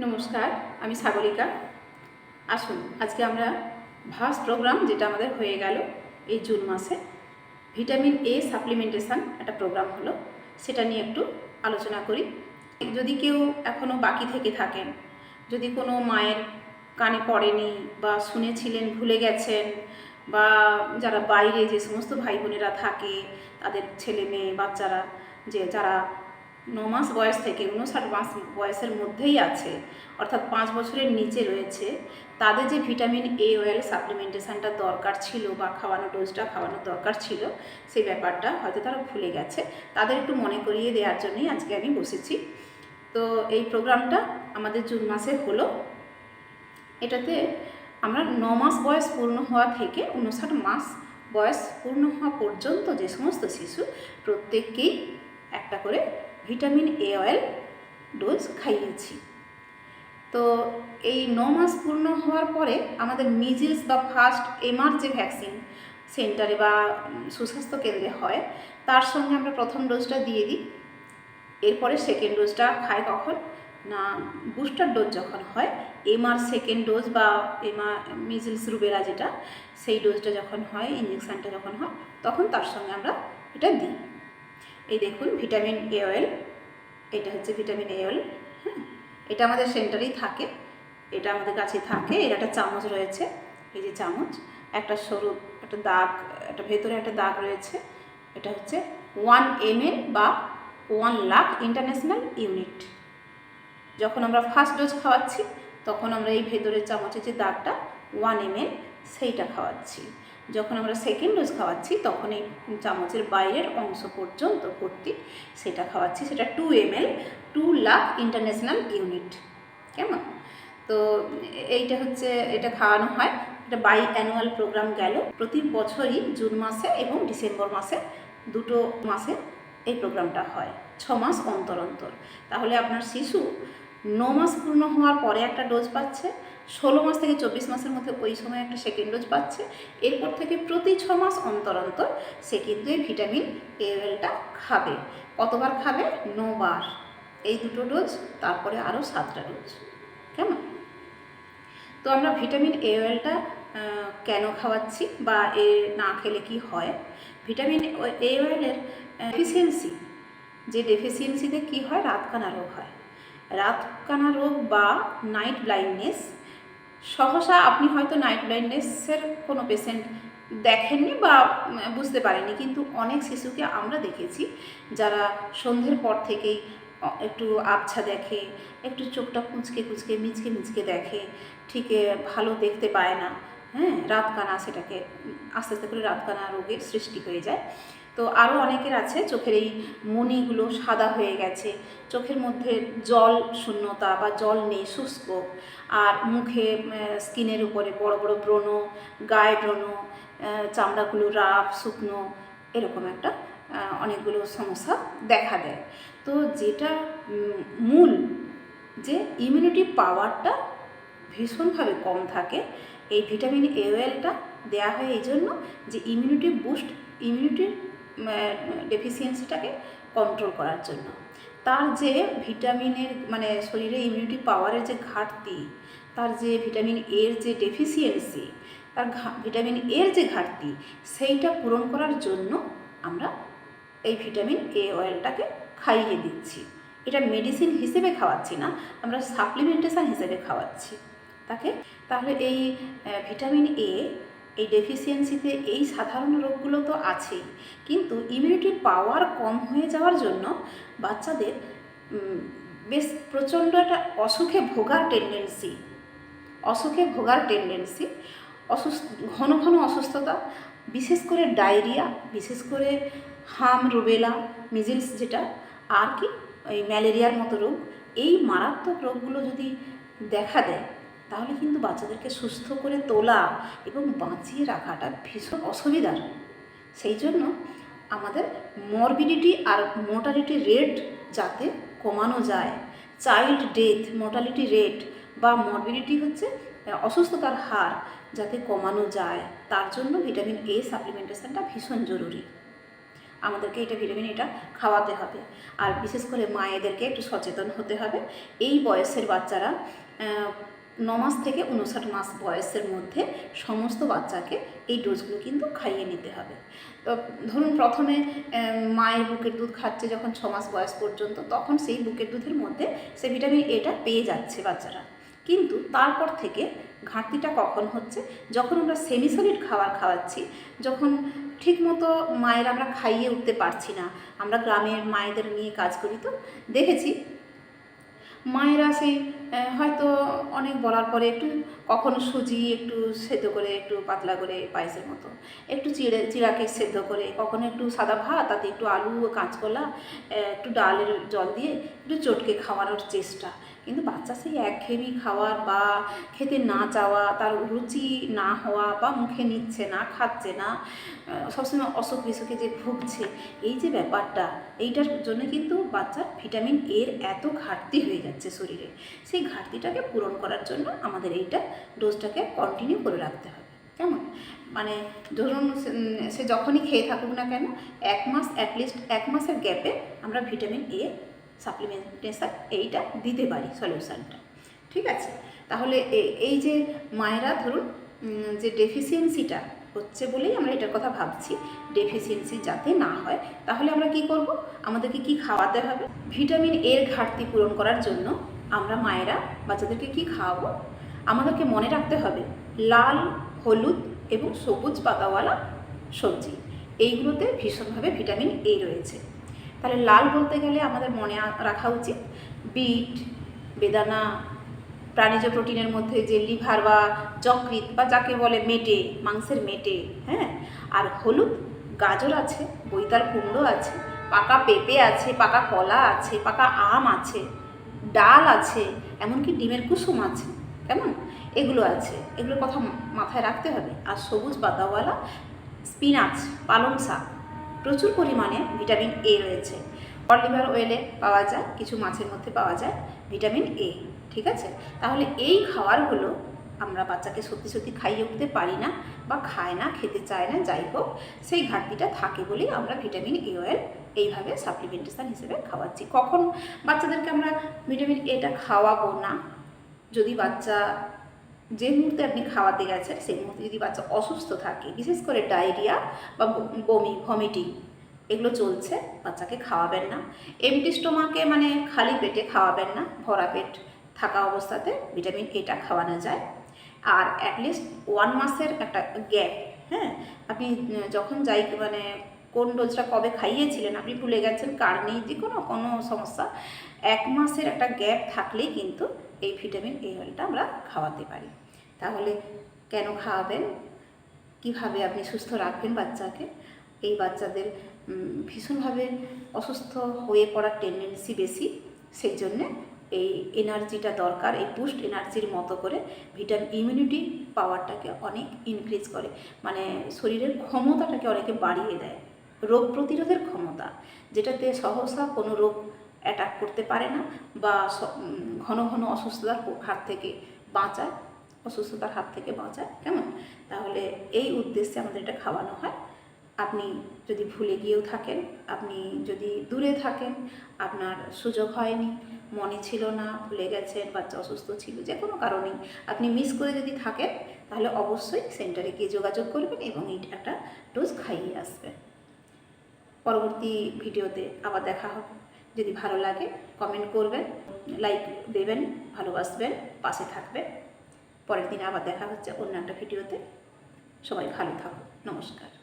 নমস্কার, আমি সাগরিকা আসুন, আজকে আমরা ভাস প্রোগ্রাম যেটা আমাদের হয়ে গেল এই জুন মাসে, ভিটামিন এ সাপ্লিমেন্টেশন একটা প্রোগ্রাম হলো, সেটা নিয়ে একটু আলোচনা করি। যদি কেউ এখনও বাকি থেকে থাকেন, যদি কোনো মায়ের কানে পড়েনি বা শুনেছিলেন, ভুলে গেছেন, বা যারা বাইরে যে সমস্ত ভাই বোনেরা থাকে, তাদের ছেলে মেয়ে, বাচ্চারা, যে যারা ন মাস বয়স থেকে উনষাট মাস বয়সের মধ্যেই আছে, অর্থাৎ পাঁচ বছরের নিচে রয়েছে, তাদের যে ভিটামিন এ অয়েল সাপ্লিমেন্টেশনটা দরকার ছিল বা খাওয়ানো ডোজটা খাওয়ানোর দরকার ছিল সেই ব্যাপারটা হয়তো তারা ভুলে গেছে। তাদের একটু মনে করিয়ে দেওয়ার জন্যই আজকে আমি বসেছি। তো এই প্রোগ্রামটা আমাদের জুন মাসে হলো। এটাতে আমরা ন মাস বয়স পূর্ণ হওয়া থেকে উনষাট মাস বয়স পূর্ণ হওয়া পর্যন্ত যে সমস্ত শিশু, প্রত্যেককেই একটা করে ভিটামিন এ অয়েল ডোজ খাইয়েছি। তো এই ন মাস পূর্ণ হওয়ার পরে আমাদের মিজিলস বা ফার্স্ট এমআর যে ভ্যাকসিন সেন্টারে বা সুস্বাস্থ্য কেন্দ্রে হয়, তার সঙ্গে আমরা প্রথম ডোজটা দিয়ে দিই। এরপরে সেকেন্ড ডোজটা খায় কখন? না বুস্টার ডোজ যখন হয়, এমআর সেকেন্ড ডোজ বা এমআর মিজিলস রুবেলা যেটা, সেই ডোজটা যখন হয় ইঞ্জেকশানটা যখন হয়, তখন তার সঙ্গে আমরা এটা দিই। এই দেখুন ভিটামিন এ অয়েল এটা হচ্ছে ভিটামিন এ অয়েল হ্যাঁ? এটা আমাদের সেন্টারেই থাকে, এটা আমাদের কাছে থাকে, এর একটা চামচ রয়েছে, এই যে চামচ, একটা সরু, একটা দাগ, একটা ভেতরে একটা দাগ রয়েছে, এটা হচ্ছে ওয়ান এম বা ওয়ান লাখ ইন্টারন্যাশনাল ইউনিট যখন আমরা ফার্স্ট ডোজ খাওয়াচ্ছি, তখন আমরা এই ভেতরের চামচের যে দাগটা ওয়ান এম সেইটা খাওয়াচ্ছি। যখন আমরা সেকেন্ড ডোজ খাওয়াচ্ছি তখন এই চামচের বাইরের অংশ পর্যন্ত ভর্তি সেটা খাওয়াচ্ছি, সেটা two M L two lakh international unit কেমন? তো এইটা হচ্ছে, এটা খাওয়ানো হয়। এটা বাই অ্যানুয়াল প্রোগ্রাম গেল। প্রতি বছরই জুন মাসে এবং ডিসেম্বর মাসে দুটো মাসে এই প্রোগ্রামটা হয়। ছ মাস অন্তর অন্তর। তাহলে আপনার শিশু ন মাস পূর্ণ হওয়ার পরে একটা ডোজ পাচ্ছে, ষোলো মাস থেকে চব্বিশ মাসের মধ্যে ওই সময় একটা সেকেন্ড ডোজ পাচ্ছে, এরপর থেকে প্রতি ছ মাস অন্তর অন্তর সে কিন্তু এই ভিটামিন এ ওয়েলটা খাবে। কতবার খাবে? নবার। এই দুটো ডোজ তারপরে আরও সাতটা ডোজ কেমন? তো আমরা ভিটামিন এ অয়েলটা কেন খাওয়াচ্ছি বা এ না খেলে কি হয়? ভিটামিন এ অয়েলের ডেফিসিয়েন্সি যে ডেফিসিয়েন্সিতে কি হয়? রাতকানা রোগ হয়। রাতকানা রোগ বা নাইট ব্লাইন্ডনেস সহসা আপনি হয়তো নাইট ব্লাইন্ডনেসের কোনো পেশেন্ট দেখেননি বা বুঝতে পারেননি, কিন্তু অনেক শিশুকে আমরা দেখেছি যারা সন্ধ্যের পর থেকেই একটু আবছা দেখে, একটু চোখটা কুঁচকে কুঁচকে, মিচকে মিচকে দেখে, ঠিক ভালো দেখতে পায় না। হ্যাঁ রাতকানা সেটাকে, আস্তে আস্তে করে রাতকানা রোগের সৃষ্টি হয়ে যায়। তো আরও অনেকের আছে, চোখের এই মণিগুলো সাদা হয়ে গেছে। চোখের মধ্যে জল শূন্যতা বা জল নেই, শুষ্ক। আর মুখে স্কিনের উপরে বড় বড় ব্রণ, গায়ে ব্রণ চামড়াগুলো রাফ, শুকনো, এরকম একটা অনেকগুলো সমস্যা দেখা দেয়। তো যেটা মূল যে ইমিউনিটি পাওয়ারটা ভীষণভাবে কম থাকে, এই ভিটামিন এ ওয়েলটা দেওয়া হয় এই জন্য যে ইমিউনিটি বুস্ট ইমিউনিটির ডেফিসিয়েন্সিটাকে কন্ট্রোল করার জন্য। তার যে ভিটামিনের মানে শরীরে ইমিউনিটি পাওয়ারের যে ঘাটতি, তার যে ভিটামিন এর যে ডেফিসিয়েন্সি তার ভিটামিন এর যে ঘাটতি, সেইটা পূরণ করার জন্য আমরা এই ভিটামিন এ অয়েলটাকে খাইয়ে দিচ্ছি। এটা মেডিসিন হিসেবে খাওয়াচ্ছি না, আমরা সাপ্লিমেন্টেশন হিসেবে খাওয়াচ্ছি। তাকে, তাহলে এই ভিটামিন এ এই ডেফিসিয়েন্সিতে এই সাধারণ রোগগুলো তো আছেই। কিন্তু ইমিউনিটি পাওয়ার কম হয়ে যাওয়ার জন্য বাচ্চাদের বেশ প্রচণ্ড একটা অসুখে ভোগার টেন্ডেন্সি অসুখে ভোগার টেন্ডেন্সি অসুস্থ, ঘন ঘন অসুস্থতা, বিশেষ করে ডায়রিয়া বিশেষ করে হাম রুবেলা মিজিলস যেটা, আর কি, এই ম্যালেরিয়ার মতো রোগ, এই মারাত্মক রোগগুলো যদি দেখা দেয় তাহলে কিন্তু বাচ্চাদেরকে সুস্থ করে তোলা এবং বাঁচিয়ে রাখাটা ভীষণ অসুবিধার। সেই জন্য আমাদের মরবিডিটি আর মোর্টালিটি রেট যাতে কমানো যায় চাইল্ড ডেথ মোর্টালিটি রেট বা মরবিডিটি হচ্ছে অসুস্থতার হার যাতে কমানো যায়, তার জন্য ভিটামিন এ সাপ্লিমেন্টেশনটা ভীষণ জরুরি। আমাদেরকে এটা ভিটামিন এটা খাওয়াতে হবে। আর বিশেষ করে মায়েদেরকে একটু সচেতন হতে হবে। এই বয়সের বাচ্চারা মাস থেকে উনষাট মাস বয়সের মধ্যে সমস্ত বাচ্চাকে এই ডোজগুলো কিন্তু খাইয়ে নিতে হবে। তো ধরুন প্রথমে মায়ের বুকের দুধ খাচ্ছে যখন ছ মাস বয়স পর্যন্ত, তখন সেই বুকের দুধের মধ্যে সে ভিটামিন এটা পেয়ে যাচ্ছে বাচ্চারা। কিন্তু তারপর থেকে ঘাটতিটা কখন হচ্ছে? যখন আমরা সেমিসলিড খাবার খাওয়াচ্ছি, যখন ঠিকমতো মায়ের আমরা খাইয়ে উঠতে পারছি না, আমরা গ্রামের মায়েদের নিয়ে কাজ করি তো, দেখেছি মায়েরা সেই হয়তো অনেক বলার পরে একটু কখনো সুজি একটু সেদ্ধ করে একটু পাতলা করে পায়েসের মতো, একটু চিড়ে, চিড়াকে সেদ্ধ করে, কখনো একটু সাদা ভাত, তাতে একটু আলু কাঁচকলা একটু ডালের জল দিয়ে একটু চটকে খাওয়ানোর চেষ্টা। কিন্তু বাচ্চা সেই একঘেয়েমি খাওয়ার বা খেতে না চাওয়া, তার রুচি না হওয়া বা মুখে নিচ্ছে না, খাচ্ছে না সবসময় অসুখ বিসুখে যে ভুগছে, এই যে ব্যাপারটা, এইটার জন্য কিন্তু বাচ্চার ভিটামিন এর এত ঘাটতি হয়ে যাচ্ছে শরীরে। সেই ঘাটতিটাকে পূরণ করার জন্য আমাদের এইটা ডোজটাকে কন্টিনিউ করে রাখতে হবে। কেমন? মানে ধরুন সে- সে যখনই খেয়ে থাকুক না কেন, এক মাস অ্যাটলিস্ট এক মাসের গ্যাপে আমরা ভিটামিন এ সাপ্লিমেন্টেশন এইটা দিতে পারি সলিউশনটা ঠিক আছে? তাহলে এই যে মায়েরা ধরুন যে ডেফিসিয়েন্সিটা হচ্ছে বলেই আমরা এটার কথা ভাবছি ডেফিসিয়েন্সি যাতে না হয়, তাহলে আমরা কি করব? আমাদেরকে কি খাওয়াতে হবে? ভিটামিন এর ঘাটতি পূরণ করার জন্য আমরা মায়েরা, বাচ্চাদেরকে কি খাওয়াবো? আমাদেরকে মনে রাখতে হবে, লাল, হলুদ এবং সবুজ পাতাওয়ালা সবজি, এইগুলোতে ভীষণভাবে ভিটামিন এ রয়েছে। তাহলে লাল বলতে গেলে আমাদের মনে রাখা উচিত। বিট, বেদানা, প্রাণীজ প্রোটিনের মধ্যে যে লিভার বা যকৃৎ বা যাকে বলে মেটে, মাংসের মেটে হ্যাঁ? আর হলুদ, গাজর আছে বৈতাল কুমড়ো আছে, পাকা পেঁপে আছে, পাকা কলা আছে, পাকা আম আছে, ডাল আছে, এমনকি ডিমের কুসুম আছে, কেমন? এগুলো আছে। এগুলোর কথা মাথায় রাখতে হবে। আর সবুজ পাতাওয়ালা, স্পিনাচ, পালং শাক। প্রচুর পরিমাণে ভিটামিন এ রয়েছে। অলিভার অয়েলে পাওয়া যায়, কিছু মাছের মধ্যে পাওয়া যায় ভিটামিন এ ঠিক আছে? তাহলে এই খাবারগুলো আমরা বাচ্চাকে সত্যি সত্যি খাইয়ে উঠতে পারি না বা খায় না, খেতে চায় না, যাই হোক, সেই ঘাটতিটা থাকে বলেই আমরা ভিটামিন এ অয়েল এইভাবে সাপ্লিমেন্টেশন হিসেবে খাওয়াচ্ছি। কখন বাচ্চাদেরকে আমরা ভিটামিন এটা খাওয়াবো না? যদি বাচ্চা যে মুহূর্তে আপনি খাওয়াতে গেছেন, সেই মুহূর্তে যদি বাচ্চা অসুস্থ থাকে, বিশেষ করে ডায়রিয়া বা বমি ভমিটিং এগুলো চলছে, বাচ্চাকে খাওয়াবেন না। এমটি স্টোমাকে মানে খালি পেটে খাওয়াবেন না, ভরা পেট থাকা অবস্থাতে ভিটামিন এটা খাওয়ানো যায়। আর অ্যাটলিস্ট ওয়ান মাসের একটা গ্যাপ হ্যাঁ? আপনি যখন যাই মানে কোন ডোজটা কবে খাইয়েছিলেন, আপনি ভুলে গেছেন, কার নেই যে কোনো কোনো সমস্যা, এক মাসের একটা গ্যাপ থাকলেই কিন্তু এই ভিটামিন এ অয়েলটা আমরা খাওয়াতে পারি। তাহলে কেন খাওয়াবেন? কীভাবে আপনি সুস্থ রাখবেন বাচ্চাকে? এই বাচ্চাদের ভীষণভাবে অসুস্থ হয়ে পড়ার টেন্ডেন্সি বেশি সেই জন্যে এই এনার্জিটা দরকার, এই বুস্ট এনার্জির মতো করে ভিটামিন ইমিউনিটি পাওয়ারটাকে অনেক ইনক্রিজ করে মানে শরীরের ক্ষমতাটাকে অনেকে বাড়িয়ে দেয়। রোগ প্রতিরোধের ক্ষমতা, যেটাতে সহসা কোনো রোগ অ্যাটাক করতে পারে না বা ঘন ঘন অসুস্থতার হাত থেকে বাঁচায়, অসুস্থতার হাত থেকে বাঁচায়, কেমন? তাহলে এই উদ্দেশ্যে আমাদের এটা খাওয়ানো হয়। আপনি যদি ভুলে গিয়েও থাকেন, আপনি যদি দূরে থাকেন, আপনার সুযোগ হয়নি, মনে ছিল না, ভুলে গেছেন, বাচ্চা অসুস্থ ছিল, যে কোনো কারণেই আপনি মিস করে যদি থাকেন, তাহলে অবশ্যই সেন্টারে গিয়ে যোগাযোগ করবেন এবং এই একটা ডোজ খাইয়ে আসবেন। পরবর্তী ভিডিওতে আবার দেখা হবে। যদি ভালো লাগে কমেন্ট করবেন লাইক দেবেন, ভালোবাসবেন, পাশে থাকবেন। পরের দিন আবার দেখা হচ্ছে অন্য একটা ভিডিওতে। সবাই ভালো থাকুন। নমস্কার।